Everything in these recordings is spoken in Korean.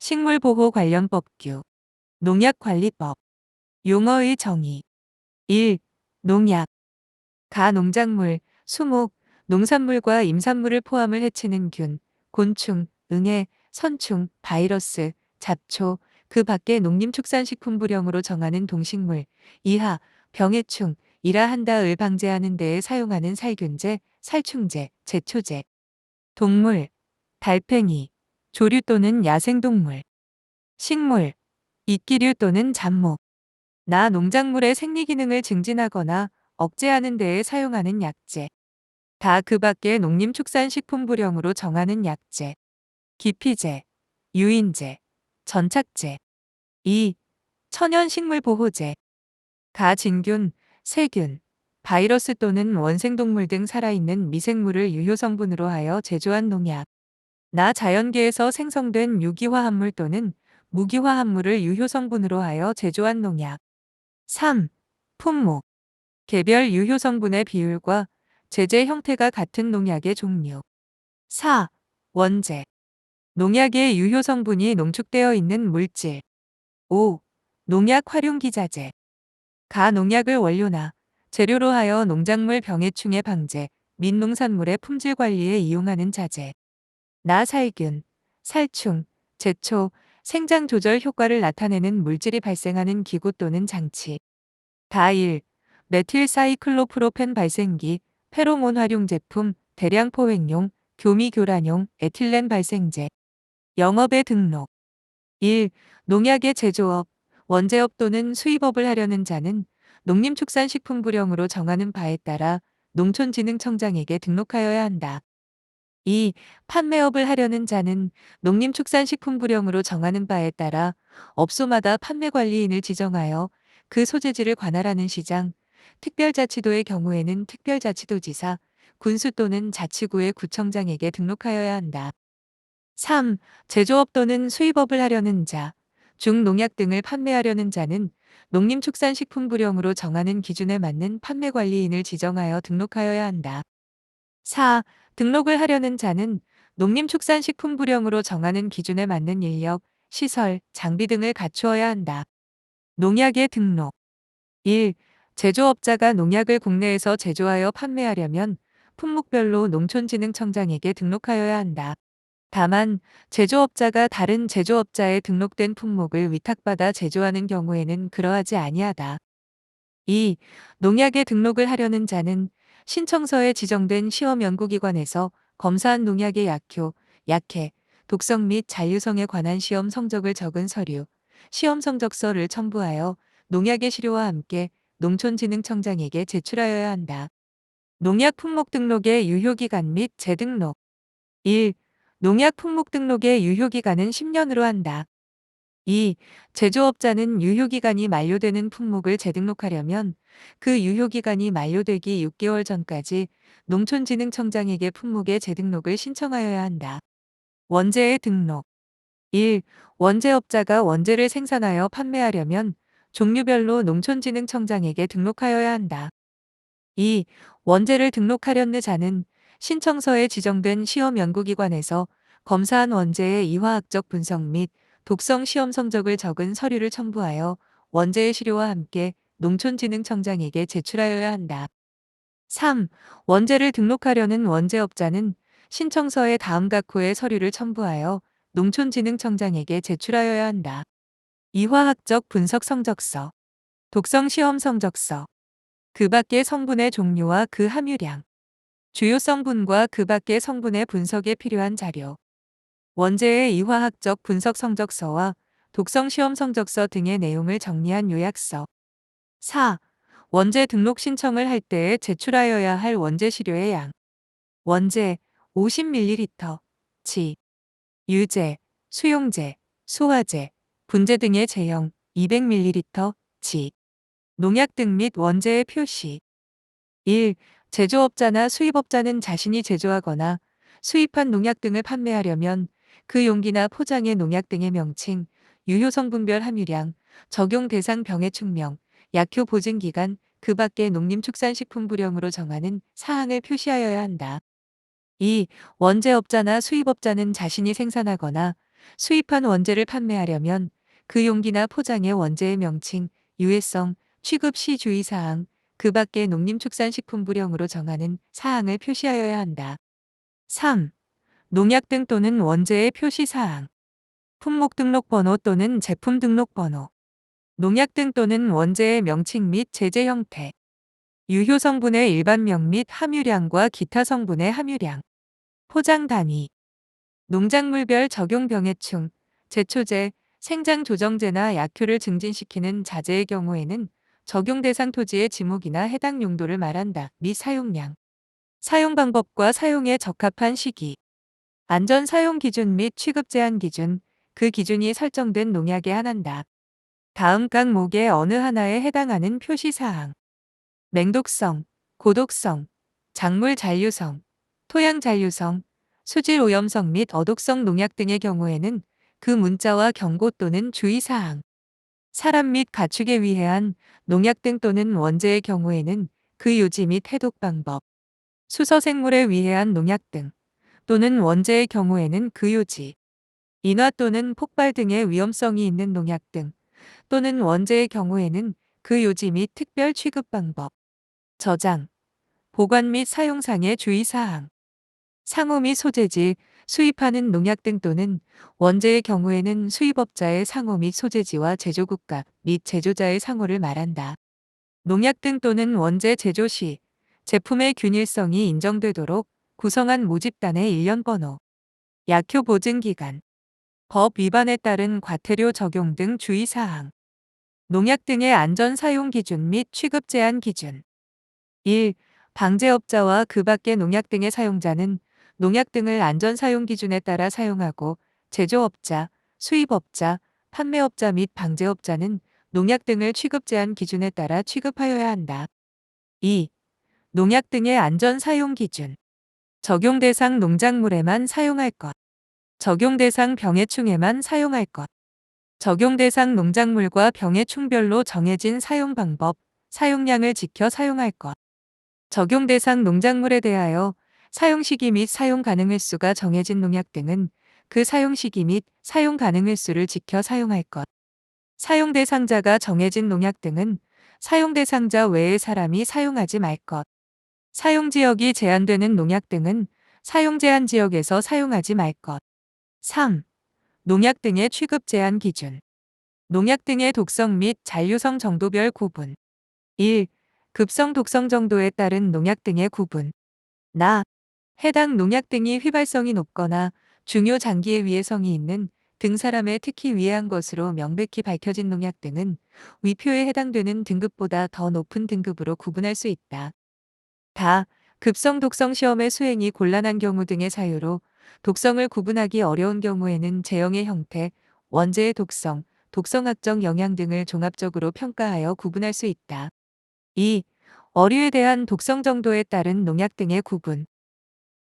식물보호 관련 법규, 농약관리법, 용어의 정의. 1. 농약. 가 농작물, 수목, 농산물과 임산물을 포함을 해치는 균, 곤충, 응애, 선충, 바이러스, 잡초, 그 밖의 농림축산식품 부령으로 정하는 동식물, 이하, 병해충, 이라 한다을 방제하는 데에 사용하는 살균제, 살충제, 제초제. 동물, 달팽이, 조류 또는 야생동물. 식물, 이끼류 또는 잡목. 나 농작물의 생리기능을 증진하거나 억제하는 데에 사용하는 약제. 다 그 밖의 농림축산식품부령으로 정하는 약제. 기피제, 유인제, 전착제. 2. 천연식물보호제. 가 진균, 세균, 바이러스 또는 원생동물 등 살아있는 미생물을 유효성분으로 하여 제조한 농약. 나 자연계에서 생성된 유기화합물 또는 무기화합물을 유효성분으로 하여 제조한 농약. 3. 품목. 개별 유효성분의 비율과 제제 형태가 같은 농약의 종류. 4. 원재. 농약의 유효성분이 농축되어 있는 물질. 5. 농약 활용 기자재. 가 농약을 원료나 재료로 하여 농작물 병해충의 방제 및 농산물의 품질 관리에 이용하는 자재. 나 살균, 살충, 제초, 생장 조절 효과를 나타내는 물질이 발생하는 기구 또는 장치. 다일, 메틸 사이클로프로펜 발생기, 페로몬 활용 제품, 대량 포획용, 교미 교란용, 에틸렌 발생제. 영업의 등록. 1. 농약의 제조업, 원재업 또는 수입업을 하려는 자는 농림축산식품부령으로 정하는 바에 따라 농촌진흥청장에게 등록하여야 한다. 2. 판매업을 하려는 자는 농림축산식품부령으로 정하는 바에 따라 업소마다 판매관리인을 지정하여 그 소재지를 관할하는 시장, 특별자치도의 경우에는 특별자치도지사, 군수 또는 자치구의 구청장에게 등록하여야 한다. 3. 제조업 또는 수입업을 하려는 자, 중농약 등을 판매하려는 자는 농림축산식품부령으로 정하는 기준에 맞는 판매관리인을 지정하여 등록하여야 한다. 4. 등록을 하려는 자는 농림축산식품부령으로 정하는 기준에 맞는 인력, 시설, 장비 등을 갖추어야 한다. 농약의 등록 1. 제조업자가 농약을 국내에서 제조하여 판매하려면 품목별로 농촌진흥청장에게 등록하여야 한다. 다만 제조업자가 다른 제조업자에 등록된 품목을 위탁받아 제조하는 경우에는 그러하지 아니하다. 2. 농약에 등록을 하려는 자는 신청서에 지정된 시험 연구기관에서 검사한 농약의 약효, 약해, 독성 및 잔류성에 관한 시험 성적을 적은 서류, 시험 성적서를 첨부하여 농약의 시료와 함께 농촌진흥청장에게 제출하여야 한다. 농약 품목 등록의 유효기간 및 재등록 1. 농약 품목 등록의 유효기간은 10년으로 한다. 2. 제조업자는 유효기간이 만료되는 품목을 재등록하려면 그 유효기간이 만료되기 6개월 전까지 농촌진흥청장에게 품목의 재등록을 신청하여야 한다. 원재의 등록 1. 원재업자가 원재를 생산하여 판매하려면 종류별로 농촌진흥청장에게 등록하여야 한다. 2. 원재를 등록하려는 자는 신청서에 지정된 시험 연구기관에서 검사한 원재의 이화학적 분석 및 독성 시험 성적을 적은 서류를 첨부하여 원재의 시료와 함께 농촌진흥청장에게 제출하여야 한다. 3. 원재를 등록하려는 원재업자는 신청서에 다음 각호의 서류를 첨부하여 농촌진흥청장에게 제출하여야 한다. 이화학적 분석 성적서, 독성 시험 성적서, 그 밖의 성분의 종류와 그 함유량, 주요 성분과 그 밖의 성분의 분석에 필요한 자료, 원재의 이화학적 분석 성적서와 독성 시험 성적서 등의 내용을 정리한 요약서. 4. 원재 등록 신청을 할 때에 제출하여야 할 원재 시료의 양. 원재 50ml, 지, 유재, 수용재, 소화재, 분재 등의 제형 200ml, 지, 농약 등 및 원재의 표시. 1. 제조업자나 수입업자는 자신이 제조하거나 수입한 농약 등을 판매하려면 그 용기나 포장의 농약 등의 명칭, 유효 성분별 함유량, 적용 대상 병의 축명, 약효 보증 기간, 그 밖의 농림축산식품부령으로 정하는 사항을 표시하여야 한다. 2. 원재업자나 수입업자는 자신이 생산하거나 수입한 원재를 판매하려면 그 용기나 포장의 원재의 명칭, 유해성, 취급 시 주의사항, 그 밖의 농림축산식품부령으로 정하는 사항을 표시하여야 한다. 3. 농약 등 또는 원재의 표시사항. 품목 등록번호 또는 제품 등록번호. 농약 등 또는 원재의 명칭 및 제재 형태. 유효 성분의 일반명 및 함유량과 기타 성분의 함유량. 포장 단위. 농작물별 적용 병해충, 제초제, 생장 조정제나 약효를 증진시키는 자재의 경우에는 적용 대상 토지의 지목이나 해당 용도를 말한다. 및 사용량. 사용 방법과 사용에 적합한 시기. 안전 사용 기준 및 취급 제한 기준, 그 기준이 설정된 농약에 한한다. 다음 각목의 어느 하나에 해당하는 표시사항. 맹독성, 고독성, 작물 잔류성, 토양 잔류성, 수질 오염성 및 어독성 농약 등의 경우에는 그 문자와 경고 또는 주의사항. 사람 및 가축에 위해한 농약 등 또는 원재의 경우에는 그 요지 및 해독 방법. 수서생물에 위해한 농약 등 또는 원재의 경우에는 그 요지. 인화 또는 폭발 등의 위험성이 있는 농약 등 또는 원재의 경우에는 그 요지 및 특별 취급 방법. 저장, 보관 및 사용상의 주의사항. 상호 및 소재지, 수입하는 농약 등 또는 원재의 경우에는 수입업자의 상호 및 소재지와 제조국가 및 제조자의 상호를 말한다. 농약 등 또는 원재 제조 시 제품의 균일성이 인정되도록 구성한 모집단의 일련 번호, 약효 보증 기간, 법 위반에 따른 과태료 적용 등 주의사항, 농약 등의 안전 사용 기준 및 취급 제한 기준. 1. 방제업자와 그 밖의 농약 등의 사용자는 농약 등을 안전 사용 기준에 따라 사용하고 제조업자, 수입업자, 판매업자 및 방제업자는 농약 등을 취급 제한 기준에 따라 취급하여야 한다. 2. 농약 등의 안전 사용 기준. 적용 대상 농작물에만 사용할 것. 적용 대상 병해충에만 사용할 것. 적용 대상 농작물과 병해충별로 정해진 사용 방법, 사용량을 지켜 사용할 것. 적용 대상 농작물에 대하여 사용 시기 및 사용 가능 횟수가 정해진 농약 등은 그 사용 시기 및 사용 가능 횟수를 지켜 사용할 것. 사용 대상자가 정해진 농약 등은 사용 대상자 외의 사람이 사용하지 말 것. 사용 지역이 제한되는 농약 등은 사용 제한 지역에서 사용하지 말 것. 3. 농약 등의 취급 제한 기준. 농약 등의 독성 및 잔류성 정도별 구분. 1. 급성 독성 정도에 따른 농약 등의 구분. 나. 해당 농약 등이 휘발성이 높거나 중요 장기의 위해성이 있는 등 사람에 특히 위해한 것으로 명백히 밝혀진 농약 등은 위표에 해당되는 등급보다 더 높은 등급으로 구분할 수 있다. 다, 급성 독성 시험의 수행이 곤란한 경우 등의 사유로 독성을 구분하기 어려운 경우에는 제형의 형태, 원재의 독성, 독성학적 영향 등을 종합적으로 평가하여 구분할 수 있다. 2. 어류에 대한 독성 정도에 따른 농약 등의 구분.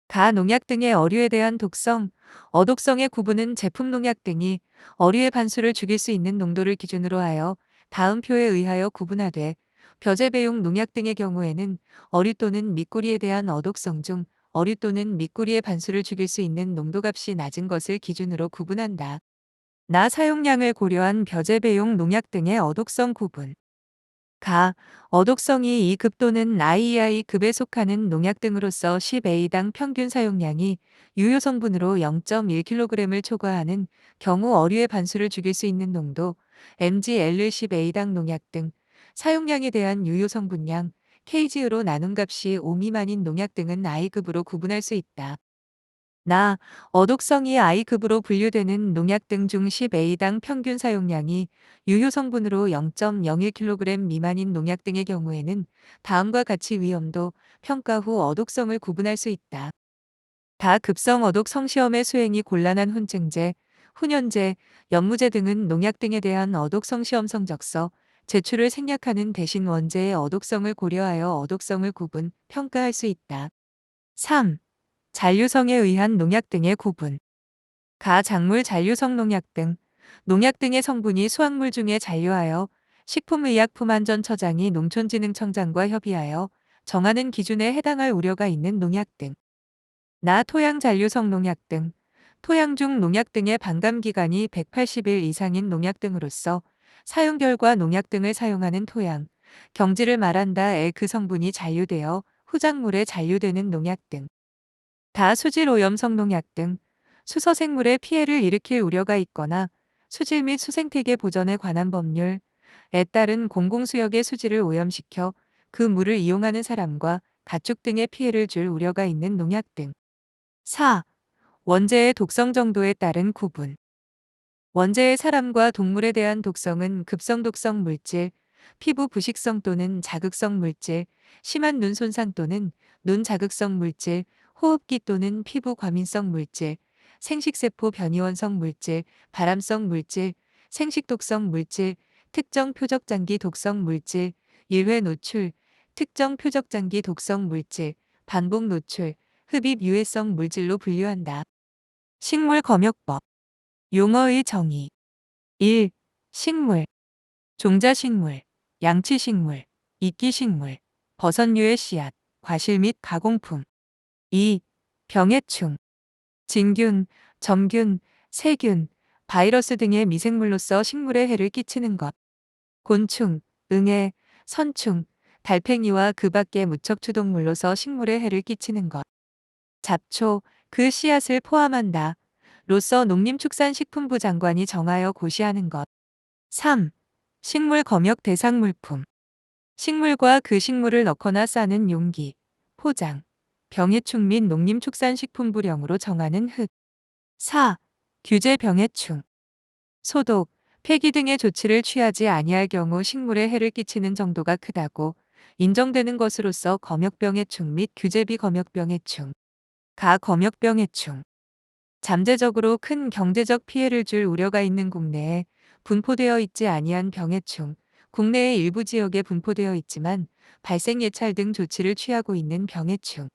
가 농약 등의 어류에 대한 독성, 어독성의 구분은 제품 농약 등이 어류의 반수를 죽일 수 있는 농도를 기준으로 하여 다음 표에 의하여 구분하되 벼제 배용 농약 등의 경우에는 어류 또는 미꾸리에 대한 어독성 중 어류 또는 미꾸리의 반수를 죽일 수 있는 농도값이 낮은 것을 기준으로 구분한다. 나 사용량을 고려한 벼제 배용 농약 등의 어독성 구분. 가, 어독성이 2급 또는 IEI급에 속하는 농약 등으로서 10A당 평균 사용량이 유효 성분으로 0.1kg을 초과하는 경우 어류의 반수를 죽일 수 있는 농도, MgL 10A당 농약 등 사용량에 대한 유효 성분량, kg로 나눈 값이 5 미만인 농약 등은 I급으로 구분할 수 있다. 나, 어독성이 I급으로 분류되는 농약 등 중 10A당 평균 사용량이 유효 성분으로 0.01kg 미만인 농약 등의 경우에는 다음과 같이 위험도, 평가 후 어독성을 구분할 수 있다. 다 급성 어독 성시험의 수행이 곤란한 훈증제, 훈연제, 연무제 등은 농약 등에 대한 어독 성시험 성적서, 제출을 생략하는 대신 원제의 어독성을 고려하여 어독성을 구분, 평가할 수 있다. 3. 잔류성에 의한 농약 등의 구분. 가 작물 잔류성 농약 등 농약 등의 성분이 수확물 중에 잔류하여 식품의약품안전처장이 농촌진흥청장과 협의하여 정하는 기준에 해당할 우려가 있는 농약 등. 나 토양 잔류성 농약 등 토양 중 농약 등의 반감 기간이 180일 이상인 농약 등으로서 사용 결과 농약 등을 사용하는 토양, 경지를 말한다에 그 성분이 잔류되어 후작물에 잔류되는 농약 등, 다수질 오염성 농약 등 수서 생물에 피해를 일으킬 우려가 있거나 수질 및 수생태계 보전에 관한 법률에 따른 공공수역의 수질을 오염시켜 그 물을 이용하는 사람과 가축 등의 피해를 줄 우려가 있는 농약 등. 4. 원재의 독성 정도에 따른 구분. 원재의 사람과 동물에 대한 독성은 급성 독성 물질, 피부 부식성 또는 자극성 물질, 심한 눈 손상 또는 눈 자극성 물질, 호흡기 또는 피부 과민성 물질, 생식세포 변이원성 물질, 발암성 물질, 생식독성 물질, 특정 표적장기 독성 물질, 일회 노출, 특정 표적장기 독성 물질, 반복 노출, 흡입 유해성 물질로 분류한다. 식물 검역법 용어의 정의 1. 식물 종자식물, 양치식물, 이끼식물, 버섯류의 씨앗, 과실 및 가공품 2. 병해충 진균, 점균, 세균, 바이러스 등의 미생물로서 식물에 해를 끼치는 것 곤충, 응애, 선충, 달팽이와 그 밖의 무척추동물로서 식물에 해를 끼치는 것 잡초, 그 씨앗을 포함한다. 로서 농림축산식품부 장관이 정하여 고시하는 것. 3. 식물 검역 대상 물품. 식물과 그 식물을 넣거나 싸는 용기, 포장, 병해충 및 농림축산식품부령으로 정하는 흙. 4. 규제 병해충. 소독, 폐기 등의 조치를 취하지 아니할 경우 식물에 해를 끼치는 정도가 크다고 인정되는 것으로서 검역병해충 및 규제비 검역병해충. 가 검역병해충. 잠재적으로 큰 경제적 피해를 줄 우려가 있는 국내에 분포되어 있지 아니한 병해충, 국내의 일부 지역에 분포되어 있지만 발생 예찰 등 조치를 취하고 있는 병해충.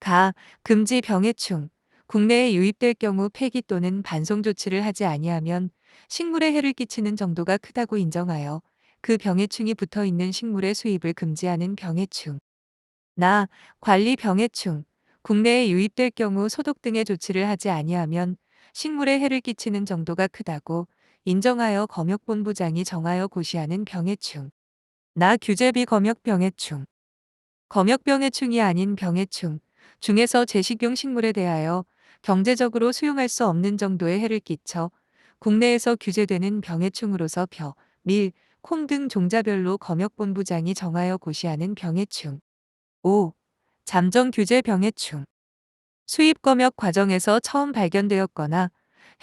가, 금지 병해충, 국내에 유입될 경우 폐기 또는 반송 조치를 하지 아니하면 식물에 해를 끼치는 정도가 크다고 인정하여 그 병해충이 붙어 있는 식물의 수입을 금지하는 병해충. 나, 관리 병해충, 국내에 유입될 경우 소독 등의 조치를 하지 아니하면 식물에 해를 끼치는 정도가 크다고 인정하여 검역본부장이 정하여 고시하는 병해충. 나 규제비 검역병해충. 검역병해충이 아닌 병해충 중에서 제식용 식물에 대하여 경제적으로 수용할 수 없는 정도의 해를 끼쳐 국내에서 규제되는 병해충으로서 벼, 밀, 콩 등 종자별로 검역본부장이 정하여 고시하는 병해충. 5. 잠정 규제 병해충. 수입 검역 과정에서 처음 발견되었거나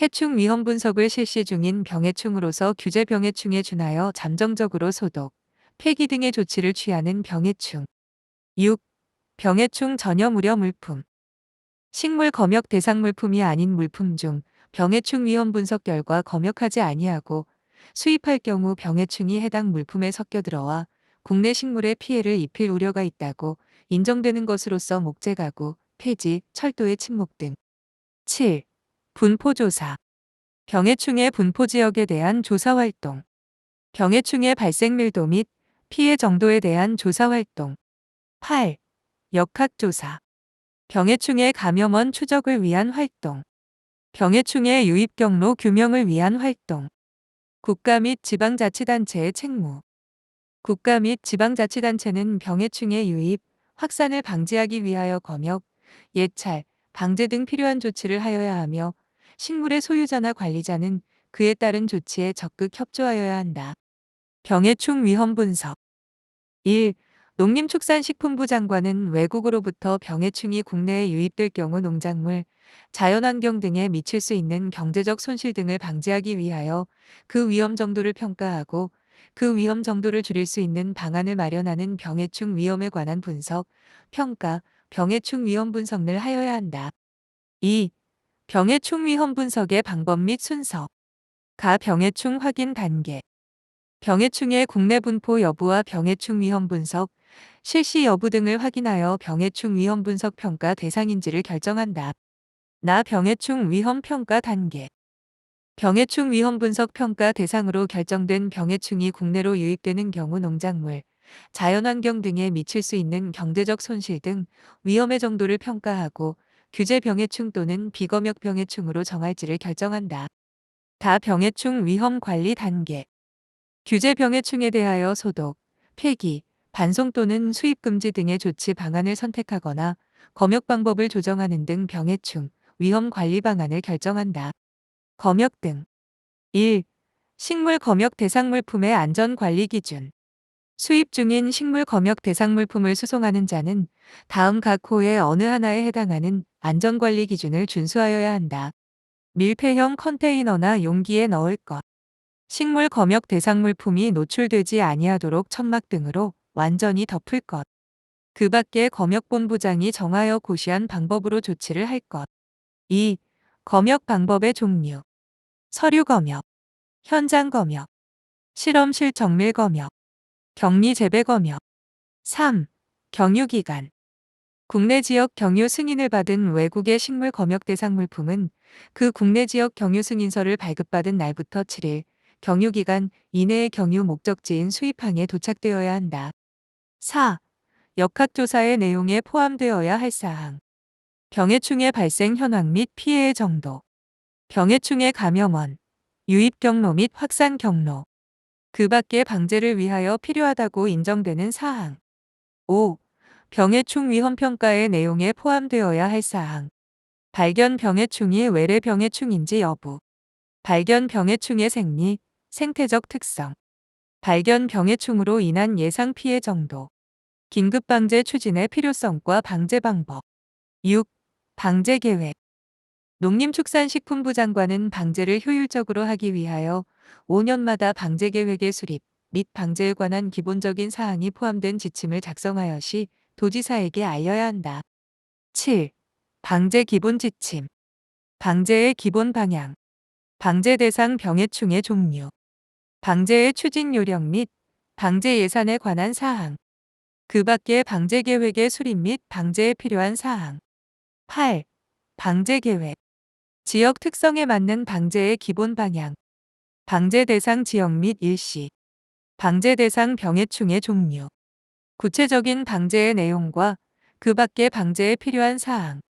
해충 위험 분석을 실시 중인 병해충으로서 규제 병해충에 준하여 잠정적으로 소독, 폐기 등의 조치를 취하는 병해충. 6. 병해충 전염 우려 물품. 식물 검역 대상 물품이 아닌 물품 중 병해충 위험 분석 결과 검역하지 아니하고 수입할 경우 병해충이 해당 물품에 섞여 들어와 국내 식물에 피해를 입힐 우려가 있다고 인정되는 것으로서 목재 가구, 폐지, 철도의 침묵 등. 7. 분포조사. 병해충의 분포 지역에 대한 조사 활동. 병해충의 발생 밀도 및 피해 정도에 대한 조사 활동. 8. 역학조사. 병해충의 감염원 추적을 위한 활동. 병해충의 유입 경로 규명을 위한 활동. 국가 및 지방자치단체의 책무. 국가 및 지방자치단체는 병해충의 유입, 확산을 방지하기 위하여 검역, 예찰, 방제 등 필요한 조치를 하여야 하며 식물의 소유자나 관리자는 그에 따른 조치에 적극 협조하여야 한다. 병해충 위험 분석 1. 농림축산식품부 장관은 외국으로부터 병해충이 국내에 유입될 경우 농작물, 자연환경 등에 미칠 수 있는 경제적 손실 등을 방지하기 위하여 그 위험 정도를 평가하고 그 위험 정도를 줄일 수 있는 방안을 마련하는 병해충 위험에 관한 분석, 평가, 병해충 위험 분석을 하여야 한다. 2. 병해충 위험 분석의 방법 및 순서. 가 병해충 확인 단계. 병해충의 국내 분포 여부와 병해충 위험 분석, 실시 여부 등을 확인하여 병해충 위험 분석 평가 대상인지를 결정한다. 나 병해충 위험 평가 단계. 병해충 위험 분석 평가 대상으로 결정된 병해충이 국내로 유입되는 경우 농작물, 자연환경 등에 미칠 수 있는 경제적 손실 등 위험의 정도를 평가하고 규제 병해충 또는 비검역 병해충으로 정할지를 결정한다. 다 병해충 위험 관리 단계 규제 병해충에 대하여 소독, 폐기, 반송 또는 수입 금지 등의 조치 방안을 선택하거나 검역 방법을 조정하는 등 병해충 위험 관리 방안을 결정한다. 검역 등 1. 식물 검역 대상 물품의 안전 관리 기준 수입 중인 식물 검역 대상 물품을 수송하는 자는 다음 각 호의 어느 하나에 해당하는 안전관리 기준을 준수하여야 한다. 밀폐형 컨테이너나 용기에 넣을 것. 식물 검역 대상 물품이 노출되지 아니하도록 천막 등으로 완전히 덮을 것. 그 밖에 검역본부장이 정하여 고시한 방법으로 조치를 할 것. 2. 검역 방법의 종류. 서류 검역, 현장 검역, 실험실 정밀 검역, 격리 재배 검역. 3. 경유기간. 국내 지역 경유 승인을 받은 외국의 식물 검역 대상 물품은 그 국내 지역 경유 승인서를 발급받은 날부터 7일 경유기간 이내의 경유 목적지인 수입항에 도착되어야 한다. 4. 역학조사의 내용에 포함되어야 할 사항. 병해충의 발생 현황 및 피해의 정도. 병해충의 감염원, 유입 경로 및 확산 경로. 그 밖의 방제를 위하여 필요하다고 인정되는 사항. 5. 병해충 위험 평가의 내용에 포함되어야 할 사항. 발견 병해충이 외래 병해충인지 여부. 발견 병해충의 생리, 생태적 특성. 발견 병해충으로 인한 예상 피해 정도. 긴급 방제 추진의 필요성과 방제 방법. 6. 방제 계획. 농림축산식품부 장관은 방제를 효율적으로 하기 위하여 5년마다 방제 계획의 수립 및 방제에 관한 기본적인 사항이 포함된 지침을 작성하여 시 도지사에게 알려야 한다. 7. 방제 기본 지침. 방제의 기본 방향. 방제 대상 병해충의 종류. 방제의 추진 요령 및 방제 예산에 관한 사항. 그 밖의 방제 계획의 수립 및 방제에 필요한 사항. 8. 방제 계획. 지역 특성에 맞는 방제의 기본 방향. 방제 대상 지역 및 일시. 방제 대상 병해충의 종류. 구체적인 방제의 내용과 그 밖의 방제에 필요한 사항.